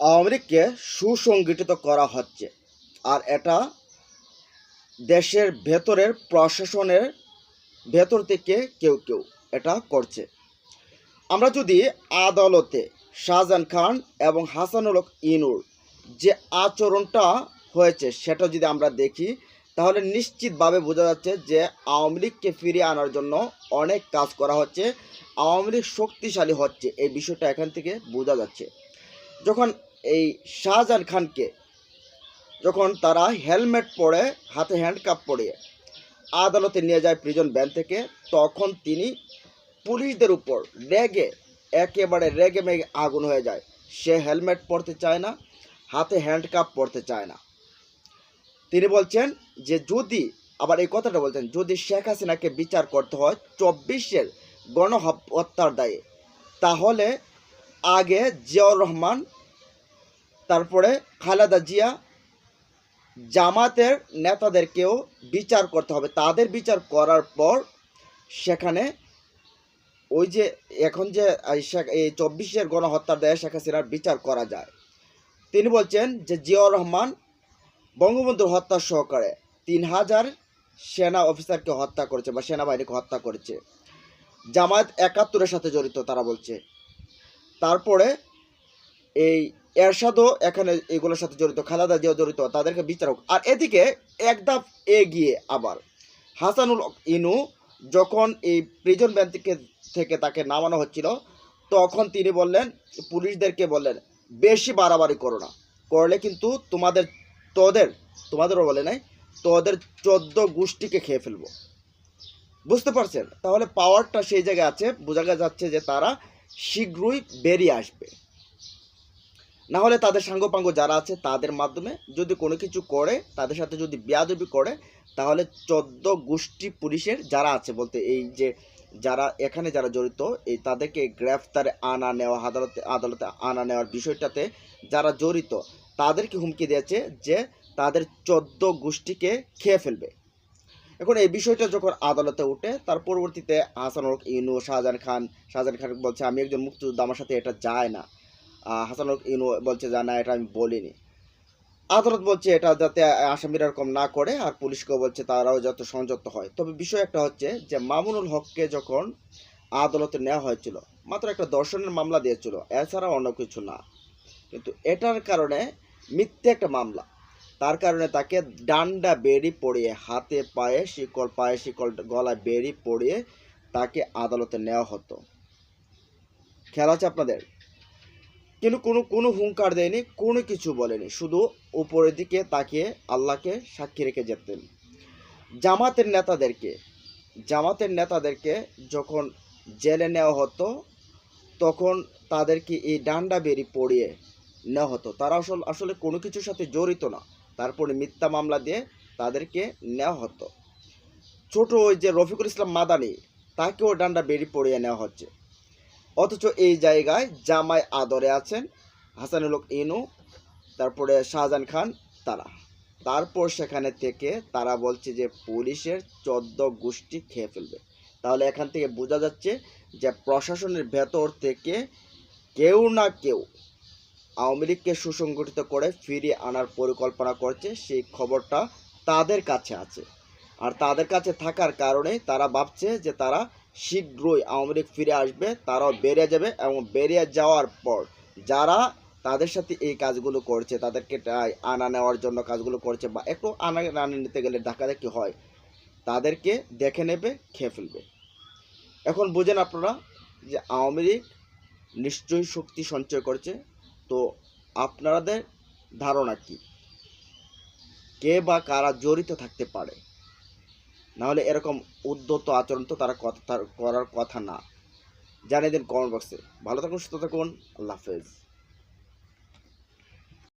আওয়ামী লীগকে সুসংগঠিত করা হচ্ছে। আর এটা দেশের ভেতরের প্রশাসনের ভেতর থেকে কেউ কেউ এটা করছে। আমরা যদি আদালতে শাহজাহান খান এবং হাসানুল ইনুর যে আচরণটা হয়েছে সেটা যদি আমরা দেখি, তাহলে নিশ্চিতভাবে বোঝা যাচ্ছে যে আওয়ামী লীগকে ফিরিয়ে আনার জন্য অনেক কাজ করা হচ্ছে, আওয়ামী লীগ শক্তিশালী হচ্ছে, এই বিষয়টা এখান থেকে বোঝা যাচ্ছে। যখন এই শাহজাহান খানকে যখন তারা হেলমেট পরে হাতে হ্যান্ডকাপ পরিয়ে আদালতে নিয়ে যায় প্রিজন ভ্যান থেকে, তখন তিনি পুলিশদের উপর রেগে, একেবারে রেগে মেগে আগুন হয়ে যায়। সে হেলমেট পরতে চায় না, হাতে হ্যান্ডকাপ পরতে চায় না। তিনি বলছেন যে, যদি, আবার এই কথাটা বলছেন, যদি শেখ হাসিনাকে বিচার করতে হয় চব্বিশের গণহত্যার দায়ে, তাহলে আগে জিয়াউর রহমান তারপরে খালেদা জিয়া জামাতের নেতাদেরকেও বিচার করতে হবে। তাদের বিচার করার পর সেখানে ওই যে এখন যে এই চব্বিশের গণহত্যার দেয় শেখ হাসিনার বিচার করা যায়। তিনি বলছেন যে জিয়াউর রহমান বঙ্গবন্ধুর হত্যা সহকারে তিন হাজার সেনা অফিসারকে হত্যা করেছে বা সেনাবাহিনীকে হত্যা করেছে। জামায়াত একাত্তরের সাথে জড়িত, তারা বলছে। তারপরে এই এরশাদও এখানে এগুলোর সাথে জড়িত, খালাদা জিয়াও জড়িত, তাদেরকে বিচার হোক আর এদিকে এক ধাপ এগিয়ে আবার, হাসানুল ইনু যখন এই প্রিজন ভ্যান থেকে থেকে তাকে নামানো হচ্ছিল, তখন তিনি বললেন, পুলিশদেরকে বললেন, বেশি বাড়াবাড়ি করো না। করলে কিন্তু তোমাদের তোদের, তোমাদেরও বলে নাই, তোদের চোদ্দ গোষ্ঠীকে খেয়ে ফেলব। বুঝতে পারছেন? তাহলে পাওয়ারটা সেই জায়গায় আছে, বোঝা যাচ্ছে যে তারা শীঘ্রই বেরিয়ে আসবে। না হলে তাদের সাঙ্গপাঙ্গ যারা আছে তাদের মাধ্যমে যদি কোনো কিছু করে, তাদের সাথে যদি বেয়াদবি করে, তাহলে চোদ্দ গোষ্ঠী পুলিশের যারা আছে বলতে এই যে যারা এখানে যারা জড়িত, এই তাদেরকে গ্রেফতারে আনা নেওয়া, আদালতে আদালতে আনা নেওয়ার বিষয়টাতে যারা জড়িত, তাদেরকে হুমকি দিয়েছে যে তাদের চোদ্দ গোষ্ঠীকে খেয়ে ফেলবে। এখন এই বিষয়টা যখন আদালতে উঠে তার পরবর্তীতে হাসানুল হক ইনু শাহজাহান খান শাহজাহান খান বলছে, আমি একজন মুক্তিযোদ্ধা, আমার সাথে এটা যায় না। হাসানুল ইনু বলছে যে না, এটা আমি বলিনি। আদালত বলছে, এটা যাতে আসামিরা এরকম না করে, আর পুলিশকেও বলছে তারাও যাতে সংযত হয়। তবে বিষয় একটা হচ্ছে যে, মামুনুল হককে যখন আদালতে নেওয়া হয়েছিল, মাত্র একটা দর্শনের মামলা দিয়েছিল এছাড়া অন্য কিছু না। কিন্তু এটার কারণে মিথ্যে একটা মামলা। তার কারণে তাকে ডান্ডা বেরি পড়িয়ে হাতে পায়ে শিকল পায়ে শিকল, গলায় বেরি পড়িয়ে তাকে আদালতে নেওয়া হতো। খেয়াল আছে আপনাদের? কিন্তু কোনো কোনো হুঙ্কার দেয়নি, কোনো কিছু বলেনি। শুধু উপরের দিকে তাকিয়ে আল্লাহকে সাক্ষী রেখে যেতেন। জামাতের নেতাদেরকে জামাতের নেতাদেরকে যখন জেলে নেওয়া হতো, তখন তাদেরকে এই ডান্ডা বেরি পড়িয়ে নেওয়া হতো। তারা আসলে আসলে কোনো কিছুর সাথে জড়িত না। তারপরে মিথ্যা মামলা দিয়ে তাদেরকে নেওয়া হতো। ছোট ওই যে রফিকুল ইসলাম মাদানি, তাকেও ডান্ডা বেরি পড়িয়ে নেওয়া হচ্ছে। অথচ এই জায়গায় জামাই আদরে আছেন হাসানুল হক ইনু, তারপরে শাহজাহান খান, তারা। তারপর সেখানে থেকে তারা বলছে যে পুলিশের চোদ্দ গোষ্ঠী খেয়ে ফেলবে। তাহলে এখান থেকে বোঝা যাচ্ছে যে প্রশাসনের ভেতর থেকে কেউ না কেউ আওয়ামী লীগকে সুসংগঠিত করে ফিরিয়ে আনার পরিকল্পনা করছে, সেই খবরটা তাদের কাছে আছে। আর তাদের কাছে থাকার কারণে তারা ভাবছে যে তারা শীঘ্রই আওয়ামী লীগ ফিরে আসবে, তারাও বেরিয়ে যাবে এবং বেরিয়ে যাওয়ার পর যারা তাদের সাথে এই কাজগুলো করছে, তাদেরকে আনা নেওয়ার জন্য কাজগুলো করছে বা একটু আনা আনা নিতে গেলে ডাকাতে কি হয়, তাদেরকে দেখে নেবে, খেয়ে ফেলবে। এখন বুঝেন আপনারা যে আওয়ামী লীগ নিশ্চয়ই শক্তি সঞ্চয় করছে, তো আপনাদের ধারণা কি? কে বা কারা জড়িত থাকতে পারে? নাহলে এরকম উদ্যত আচরণ তো তারা কথা করার কথা না। জানিয়ে দিন কমেন্ট বক্সে ভালো থাকুন, সুস্থ থাকুন। আল্লাহ হাফেজ।